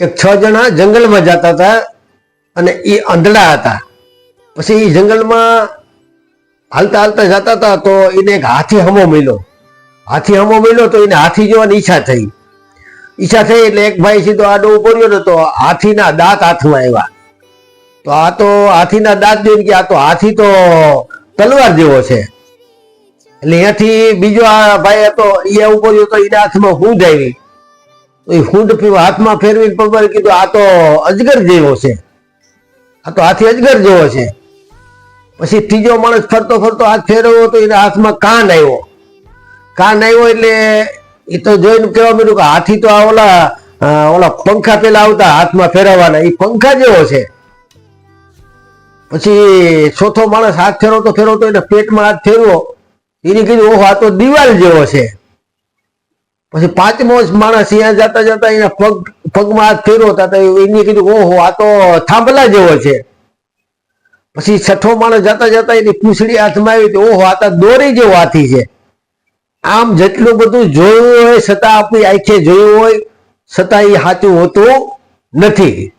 એક છ જણા જંગલમાં જતા હતા અને એ આંધળા હતા. પછી એ જંગલમાં હાલતા હાલતા જતા હતા તો એને એક હાથી હમો મળ્યો. હાથી હમો મળ્યો તો એને હાથી જોવાની ઈચ્છા થઈ. ઈચ્છા થઈ એટલે એક ભાઈ સીધો આડો ઊભો રહ્યો ને તો હાથીના દાંત હાથમાં આવ્યા. તો આ તો હાથીના દાંત જોઈને કે આ તો હાથી તો તલવાર જેવો છે. એટલે અહીંયાથી બીજો આ ભાઈ હતો એ ઊભો રહ્યો તો એના હાથમાં હુંડ આવી. તો એ હુંડ હાથમાં ફેરવીને પગમાં કીધું, આ તો અજગર જેવો છે. આ તો હાથી અજગર જેવો છે. પછી ત્રીજો માણસ ફરતો ફરતો હાથ ફેરવ્યો તો એના હાથમાં કાન આવ્યો. કાન આવ્યો એટલે એ તો જોઈને કહેવા મળ્યું કે હાથી તો આ ઓલા ઓલા પંખા પેલા આવતા હાથમાં ફેરવવાના એ પંખા જેવો છે. પછી ચોથો માણસ હાથ ફેરવતો ફેરવતો એને પેટમાં હાથ ફેરવો એને કીધું, ઓહો, આ તો દિવાલ જેવો છે. પછી પાંચમો માણસ અહીંયા જતા જતા એના પગ, પગમાં હાથ ફેરો હતા એને કીધું ઓહો, આ તો થાંભલા જેવો છે. પછી છઠ્ઠો માણસ જતા જતા એની પૂંછડી હાથમાં આવી ઓહો, આ તો દોરી જેવો હાથી છે. આમ જેટલું બધું જોયું હોય, છતાં આપણી આંખે જોયું હોય, છતાં એ સાચું હોતું નથી.